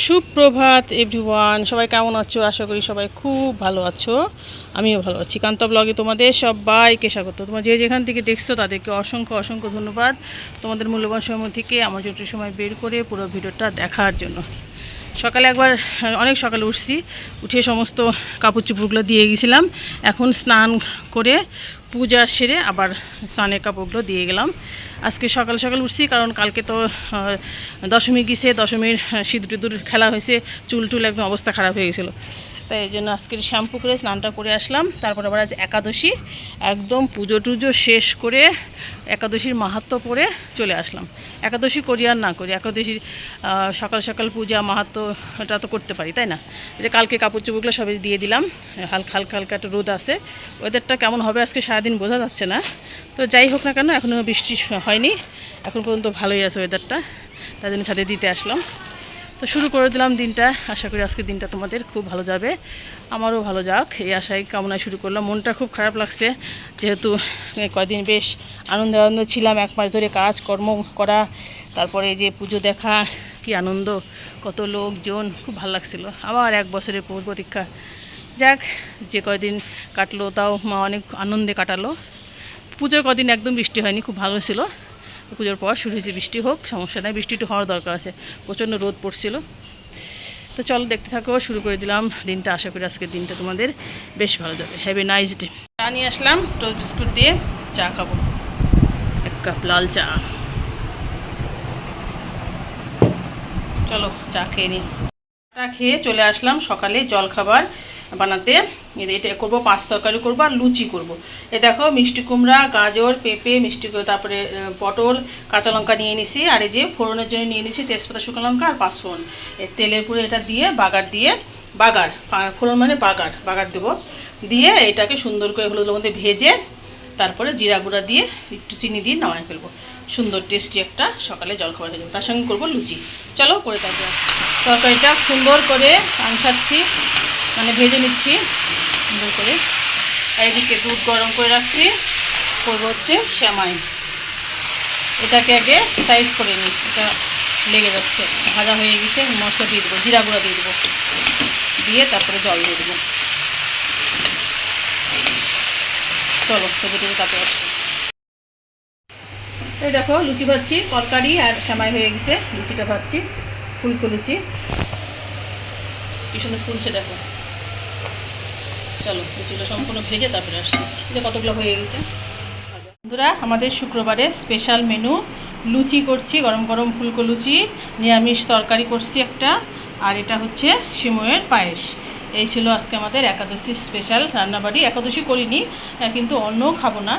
সুপ্রভাত এভরিওয়ান সবাই কেমন আছো? আশা করি সবাই খুব ভালো আছো। আমিও ভালো আছি। কান্তা ব্লগে তোমাদের সবাইকে স্বাগত। তোমার যে যেখান থেকে দেখছ, তাদেরকে অসংখ্য অসংখ্য ধন্যবাদ। তোমাদের মূল্যবান সময় থেকে আমার জটিল সময় বের করে পুরো ভিডিওটা দেখার জন্য। সকালে একবার, অনেক সকালে উঠছি, উঠে সমস্ত কাপড় চুপড়গুলো দিয়ে গেছিলাম। এখন স্নান করে পূজা সেরে আবার স্নানের কাপড়গুলো দিয়ে গেলাম। আজকে সকাল সকাল উঠছি, কারণ কালকে তো দশমী গিসে দশমীর সিঁদুর খেলা হয়েছে চুল টুল একদম অবস্থা খারাপ হয়ে গেছিল। তাই এই জন্য আজকের শ্যাম্পু করে স্নানটা করে আসলাম। তারপর আবার আজ একাদশী। একদম পুজো টুজো শেষ করে একাদশীর মাহাত্ম্য পরে চলে আসলাম। একাদশী করি আর না করি, একাদশীর সকাল সকাল পূজা মাহাত্ম্য এটা তো করতে পারি, তাই না? যে কালকে কাপড় চোপড়গুলো সবাই দিয়ে দিলাম, হালকা হালকা হালকা একটা রোদ আছে। ওয়েদারটা কেমন হবে আজকে সারাদিন বোঝা যাচ্ছে না। তো যাই হোক না কেন এখনও বৃষ্টি হয়নি। এখন পর্যন্ত ভালোই আছে ওয়েদারটা তাই জন্য ছাদে দিতে আসলাম। তো শুরু করে দিলাম দিনটা। আশা করি আজকে দিনটা তোমাদের খুব ভালো যাবে। আমারও ভালো যাক, এই আশায় কামনায় শুরু করলাম। মনটা খুব খারাপ লাগছে, যেহেতু কয়দিন বেশ আনন্দ আনন্দ ছিলাম, এক মাস ধরে কাজ, কর্ম করা, তারপরে যে পুজো দেখা, কি আনন্দ, কত লোকজন, খুব ভালো লাগছিল। আবার এক বছরের পূর্ব প্রতীক্ষা যাক, যে কয়দিন কাটলো, তাও মা অনেক আনন্দে কাটালো। পুজোর কদিন একদম বৃষ্টি হয়নি, খুব ভালো ছিল। পুজোর পর শুরু হয়েছে বৃষ্টি হোক, সমস্যা নাই, বৃষ্টি একটু হওয়ার দরকার আছে। প্রচণ্ড রোদ পড়ছিল। তো চলো দেখতে থাকো, শুরু করে দিলাম দিনটা। আশা করি আজকের দিনটা তোমাদের বেশ ভালো যাবে। হ্যাভি নাইস ডে চা নিয়ে আসলাম, টোস্ট বিস্কুট দিয়ে চা খাব। এক কাপ লাল চা। চলো চা খেয়ে নিই চা খেয়ে চলে আসলাম সকালে জল খাবার বানাতে। এটা করব, পাঁচ তরকারি করব আর লুচি করব। এ দেখো, মিষ্টি কুমড়া, গাজর, পেঁপে, মিষ্টি তারপরে পটল, কাঁচা লঙ্কা নিয়ে নিছি। আর এই যে ফোড়নের জন্য নিয়ে নিছি তেজপাতা, শুকনো লঙ্কা আর পাঁচফোড়ন তেলের পুরো এটা দিয়ে, বাগার দিয়ে, বাগার ফোড়ন মানে বাগার বাগার দেবো। দিয়ে এটাকে সুন্দর করে হলুদের মধ্যে ভেজে, তারপরে জিরা গুঁড়া দিয়ে একটু চিনি দিয়ে নামায় ফেলব। সুন্দর টেস্টি একটা সকালে জলখাবার হয়ে যাবে। তার সঙ্গে করব লুচি। চলো করে তারপরে তরকারিটা সুন্দর করে আনসাচ্ছি। মানে ভেজে নিচ্ছি। সুন্দর করে। আর এদিকে দুধ গরম করে রাখছি। করব হচ্ছে শ্যামাই। এটাকে আগে সাইজ করে নিই। এটা লেগে যাচ্ছে। ভাজা হয়ে গেছে। মশলা দিয়ে দেবো, জিরা গুঁড়া দিয়ে দেবো। দিয়ে তারপরে জল দিয়ে দেবো। চলো টেজে তারপরে এই দেখো, লুচি ভাজছি, তরকারি আর সেমাই হয়ে গেছে। লুচিটা ভাজছি, ফুলকো লুচি। কি সুন্দর ফুলছে দেখো। চলো সম্পূর্ণ ভেজে তারপরে আসছি। যে কতগুলো হয়ে গেছে? বন্ধুরা, আমাদের শুক্রবারে স্পেশাল মেনু লুচি করছি, গরম গরম ফুলকো লুচি, নিরামিষ তরকারি করছি একটা, আর এটা হচ্ছে সিময়ের পায়েস। এই ছিল আজকে আমাদের একাদশী স্পেশাল রান্নাবাড়ি। একাদশী করিনি কিন্তু অন্য খাব না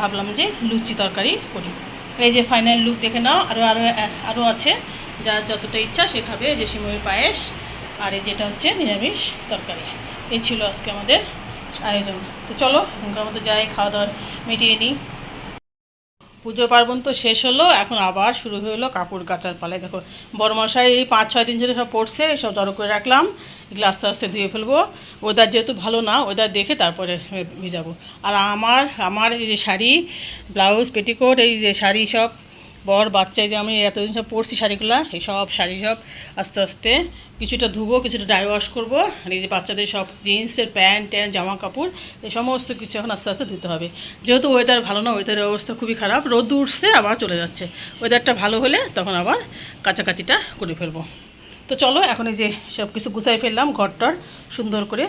ভাবলাম যে লুচি তরকারি করি। এই যে ফাইনাল লুক দেখে নাও আরও আরও আরও আছে। যার যতটা ইচ্ছা সে খাবে যে সিময়ের পায়েস, আর এই যেটা হচ্ছে নিরামিষ তরকারি। এই ছিল আজকে আমাদের আয়োজন। তো চলো, এখনকার মতো যাই খাওয়া দাওয়া মিটিয়ে নিই। পুজো পার্বণ তো শেষ হলো, এখন আবার শুরু হলো কাপড় কাচার পালায়। দেখো, বড়মশাই এই পাঁচ, ছয় দিন ধরে সব পড়ছে, সব জড়ো করে রাখলাম এগুলো আস্তে আস্তে ধুয়ে ফেলব। ওয়েদার যেহেতু ভালো না ওয়েদার দেখে তারপরে ভিজাবো। আর আমার আমার এই যে শাড়ি ব্লাউজ পেটিকোট এই যে শাড়ি সব বর বাচ্চায় যে আমি এতদিন সব পরছি শাড়িগুলো, এই সব শাড়ি সব আস্তে আস্তে কিছুটা ধুবো, কিছুটা ড্রাই ওয়াশ করব, আর এই যে বাচ্চাদের সব জিন্সের প্যান্ট ট্যান্ট জামা কাপড় এই সমস্ত কিছু এখন আস্তে আস্তে ধুতে হবে। যেহেতু ওয়েদার ভালো না ওয়েদারের অবস্থা খুবই খারাপ, রোদ উঠছে, আবার চলে যাচ্ছে। ওয়েদারটা ভালো হলে তখন আবার কাছাকাছিটা করে ফেলব। তো চলো, এখন এই যে সব কিছু গুছাই ফেললাম, ঘরটার সুন্দর করে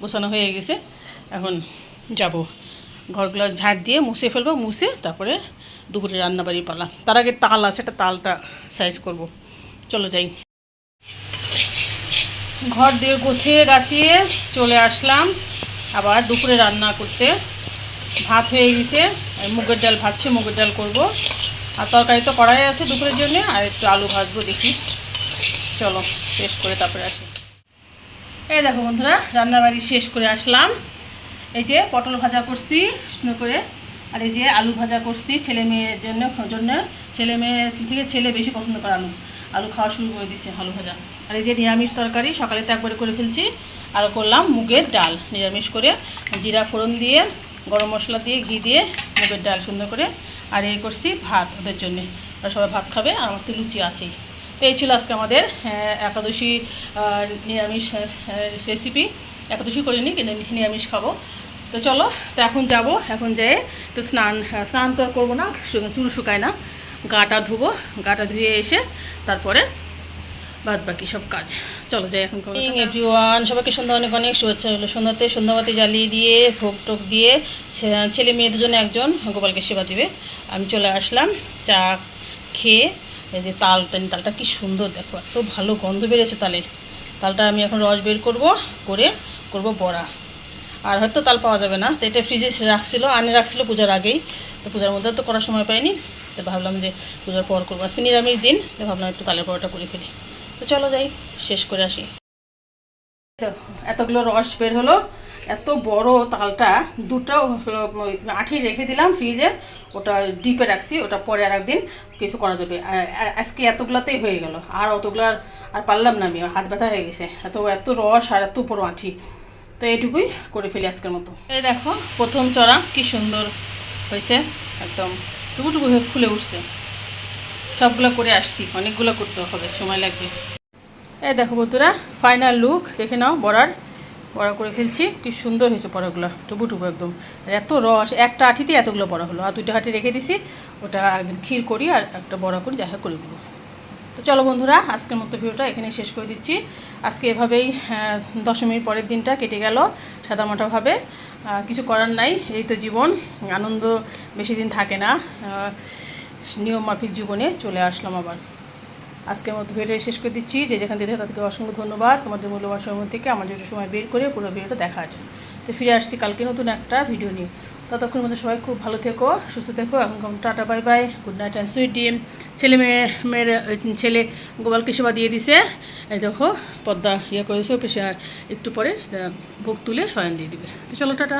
গোছানো হয়ে গেছে। এখন যাব। ঘরগুলো ঝাড় দিয়ে মুছে ফেলব, মুছে তারপরে দুপুরে রান্নাবাড়ি পালা। তার আগে তাল আছে, একটা তালটা সাইজ করব। চলো যাই। ঘর দিয়ে গুছিয়ে গাছিয়ে চলে আসলাম। আবার দুপুরে রান্না করতে। ভাত হয়ে গেছে মুগের ডাল ভাজছে, মুগের ডাল করব। আর তরকারি তো কড়াই আছে দুপুরের জন্য, আর একটু আলু ভাজবো দেখি। চলো, শেষ করে তারপরে আসি। এই দেখো বন্ধুরা, রান্নাবাড়ি শেষ করে আসলাম। এই যে পটল ভাজা করছি করে। আর এই যে আলু ভাজা করছি ছেলে মেয়ের জন্য জন্য ছেলে মেয়ে থেকে ছেলে বেশি পছন্দ করে আলু। আলু খাওয়া শুরু করে দিচ্ছে আলু ভাজা। আর এই যে নিরামিষ তরকারি সকালে তো একবারে করে ফেলছি। আর করলাম মুগের ডাল নিরামিষ করে। জিরা ফোড়ন দিয়ে গরম মশলা দিয়ে ঘি দিয়ে মুগের ডাল সুন্দর করে। আর এই করছি ভাত ওদের জন্যে। ওরা সবাই ভাত খাবে আর আমার তো লুচি আছেই। তো এই ছিল আজকে আমাদের আহ, একাদশী নিরামিষ রেসিপি। একাদশী করিনি কিন্তু নিরামিষ খাব। তো চলো তো এখন যাব এখন যেয়ে তো স্নান হ্যাঁ, স্নান তো করব না চুল শুকায় না গাটা ধুবো গাটা ধুয়ে এসে তারপরে বাদ বাকি সব কাজ। চলো যাই এখন এভরিওয়ান সবাইকে সন্ধ্যা অনেক অনেক শুভেচ্ছা হলো সন্ধ্যাতে সন্ধ্যাবাতি জ্বালিয়ে দিয়ে ভোগ টোক দিয়ে ছেলে মেয়ে দুজনে একজন গোপালকে সেবা দিবে। আমি চলে আসলাম চা খেয়ে এই যে তালটা তালটা কি সুন্দর দেখো এত ভালো গন্ধ বেরিয়েছে তালের। তালটা আমি এখন রস বের করব করে করব বড়া। আর হয়তো তাল পাওয়া যাবে না। তো এটা ফ্রিজে রাখছিল, আনে রাখছিল পূজার আগেই। তো পূজার মধ্যে তো করার সময় পাইনি। তো ভাবলাম যে পূজার পর করব। আজকে নিরামিষ দিন, তো ভাবলাম একটু তালের পরোটা করে ফেলি। তো চলো যাই, শেষ করে আসি। তো এতগুলো রস বের হলো, এত বড় তালটা, দুটো আঠি রেখে দিলাম ফ্রিজে ওটা ডিপে রাখছি, ওটা পরে আর একদিন কিছু করা যাবে। আজকে এতগুলাতেই হয়ে গেল। আর অতগুলো আর- পারলাম না আমি হাত ব্যথা হয়ে গেছে। এত এত রস আর এত বড় আঠি। তো এইটুকুই করে ফেলি আজকের মতো। এই দেখো, প্রথম চড়া কি সুন্দর হয়েছে, একদম টুকুটুকু হয়ে ফুলে উঠছে। সবগুলো করে আসছি, অনেকগুলো করতে হবে, সময় লাগবে। এই দেখো বন্ধুরা ফাইনাল লুক দেখে নাও, বড়ার। বড়া করে ফেলছি, কি সুন্দর হয়েছে বড়াগুলো টুবু টুবু একদম। আর এত রস, একটা আঠিতে এতগুলো বড়া হলো। আর দুটো হাঁটি রেখে দিছি, ওটা একদিন ক্ষীর করি আর একটা বড়া করি, যাই হোক করে দেবো তো চলো বন্ধুরা আজকের মতো ভিডিওটা এখানে শেষ করে দিচ্ছি। আজকে এভাবেই দশমীর পরের দিনটা কেটে গেল সাদামাটাভাবে। কিছু করার নাই এই তো জীবন। আনন্দ বেশি দিন থাকে না। আহ, নিয়ম মাফিক জীবনে চলে আসলাম আবার। আজকের মতো ভিডিওটা শেষ করে দিচ্ছি। যে যেখান থেকে তাদেরকে অসংখ্য ধন্যবাদ। তোমাদের মূল্যবান সময় থেকে আমার সময় বের করে পুরো ভিডিওটা দেখার জন্য। তো ফিরে আসছি কালকে নতুন একটা ভিডিও নিয়ে। ততক্ষণ মধ্যে সবাই খুব ভালো থেকো, সুস্থ থেকো এখন tata, bye bye. Good night and sweet dream ছেলে মেয়ে, মেয়ের ছেলে গোপালকে সেবা দিয়ে দিছে। এই দেখো, পদ্মা ইয়ে করেছে একটু পরে ভোগ তুলে শয়ন দিয়ে দিবে। চলো, টাটা।